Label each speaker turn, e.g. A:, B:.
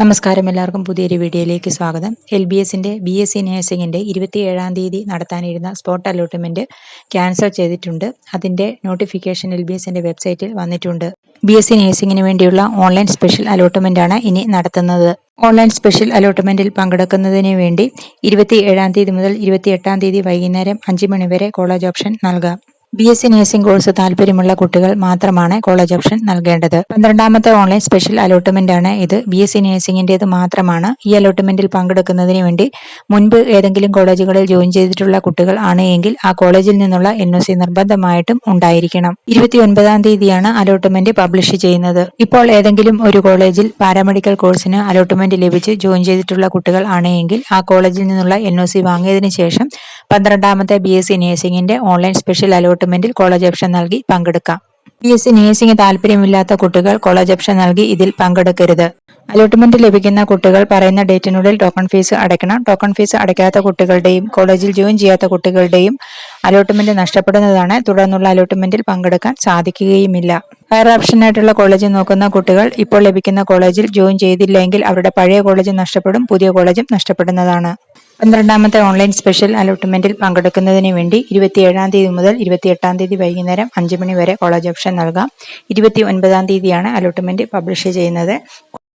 A: നമസ്കാരം എല്ലാവർക്കും. പുതിയൊരു വീഡിയോയിലേക്ക് സ്വാഗതം. എൽ ബി എസിന്റെ ബി എസ് സി നഴ്സിംഗിന്റെ ഇരുപത്തിയേഴാം തീയതി നടത്താനിരുന്ന സ്പോട്ട് അലോട്ട്മെന്റ് ക്യാൻസൽ ചെയ്തിട്ടുണ്ട്. അതിന്റെ നോട്ടിഫിക്കേഷൻ എൽ ബി എസിന്റെ വെബ്സൈറ്റിൽ വന്നിട്ടുണ്ട്. ബി എസ് സി നേഴ്സിങ്ങിന് വേണ്ടിയുള്ള ഓൺലൈൻ സ്പെഷ്യൽ അലോട്ട്മെന്റ് ആണ് ഇനി നടത്തുന്നത്. ഓൺലൈൻ സ്പെഷ്യൽ അലോട്ട്മെന്റിൽ പങ്കെടുക്കുന്നതിന് വേണ്ടി ഇരുപത്തി ഏഴാം തീയതി മുതൽ ഇരുപത്തി എട്ടാം തീയതി വൈകുന്നേരം അഞ്ച് മണിവരെ കോളേജ് ഓപ്ഷൻ നൽകാം. B S C nursing course താല്പര്യമുള്ള കുട്ടികൾ മാത്രമാണ് കോളേജ് ഓപ്ഷൻ നൽകേണ്ടത്. പന്ത്രണ്ടാമത്തെ ഓൺലൈൻ സ്പെഷ്യൽ അലോട്ട്മെന്റ് ആണ് ഇത്. ബി എസ് സി നഴ്സിംഗിന്റേത് മാത്രമാണ്. ഈ അലോട്ട്മെന്റിൽ പങ്കെടുക്കുന്നതിന് വേണ്ടി മുൻപ് ഏതെങ്കിലും കോളേജുകളിൽ ജോയിൻ ചെയ്തിട്ടുള്ള കുട്ടികൾ ആണ് എങ്കിൽ ആ കോളേജിൽ നിന്നുള്ള എൻ ഒ സി നിർബന്ധമായിട്ടും ഉണ്ടായിരിക്കണം. ഇരുപത്തി ഒൻപതാം തീയതിയാണ് അലോട്ട്മെന്റ് പബ്ലിഷ് ചെയ്യുന്നത്. ഇപ്പോൾ ഏതെങ്കിലും ഒരു കോളേജിൽ പാരാമെഡിക്കൽ കോഴ്സിന് അലോട്ട്മെന്റ് ലഭിച്ച് ജോയിൻ ചെയ്തിട്ടുള്ള കുട്ടികൾ ആണ് എങ്കിൽ ആ കോളേജിൽ നിന്നുള്ള എൻ ഒ സി വാങ്ങിയതിനു ശേഷം പന്ത്രണ്ടാമത്തെ ബി എസ് സി നേഴ്സിംഗിന്റെ ഓൺലൈൻ സ്പെഷ്യൽ അലോട്ട്മെന്റിൽ കോളേജ് ഓപ്ഷൻ നൽകി പങ്കെടുക്കാം. ബി എസ് സി നേഴ്സിംഗ് താല്പര്യമില്ലാത്ത കുട്ടികൾ കോളേജ് ഓപ്ഷൻ നൽകി ഇതിൽ പങ്കെടുക്കരുത്. അലോട്ട്മെന്റ് ലഭിക്കുന്ന കുട്ടികൾ പറയുന്ന ഡേറ്റിനുള്ളിൽ ടോക്കൺ ഫീസ് അടയ്ക്കണം. ടോക്കൺ ഫീസ് അടയ്ക്കാത്ത കുട്ടികളുടെയും കോളേജിൽ ജോയിൻ ചെയ്യാത്ത കുട്ടികളുടെയും അലോട്ട്മെന്റ് നഷ്ടപ്പെടുന്നതാണ്. തുടർന്നുള്ള അലോട്ട്മെന്റിൽ പങ്കെടുക്കാൻ സാധിക്കുകയുമില്ല. ഹയർ ഓപ്ഷനായിട്ടുള്ള കോളേജ് നോക്കുന്ന കുട്ടികൾ ഇപ്പോൾ ലഭിക്കുന്ന കോളേജിൽ ജോയിൻ ചെയ്തില്ലെങ്കിൽ അവരുടെ പഴയ കോളേജ് നഷ്ടപ്പെടും പുതിയ കോളേജും നഷ്ടപ്പെടുന്നതാണ്. പന്ത്രണ്ടാമത്തെ ഓൺലൈൻ സ്പെഷ്യൽ അലോട്ട്മെന്റിൽ പങ്കെടുക്കുന്നതിന് വേണ്ടി ഇരുപത്തിയേഴാം തീയതി മുതൽ ഇരുപത്തിയെട്ടാം തീയതി വൈകുന്നേരം അഞ്ച് മണി വരെ കോളേജ് ഓപ്ഷൻ നൽകാം. ഇരുപത്തി ഒൻപതാം തീയതിയാണ് അലോട്ട്മെന്റ് പബ്ലിഷ് ചെയ്യുന്നത്.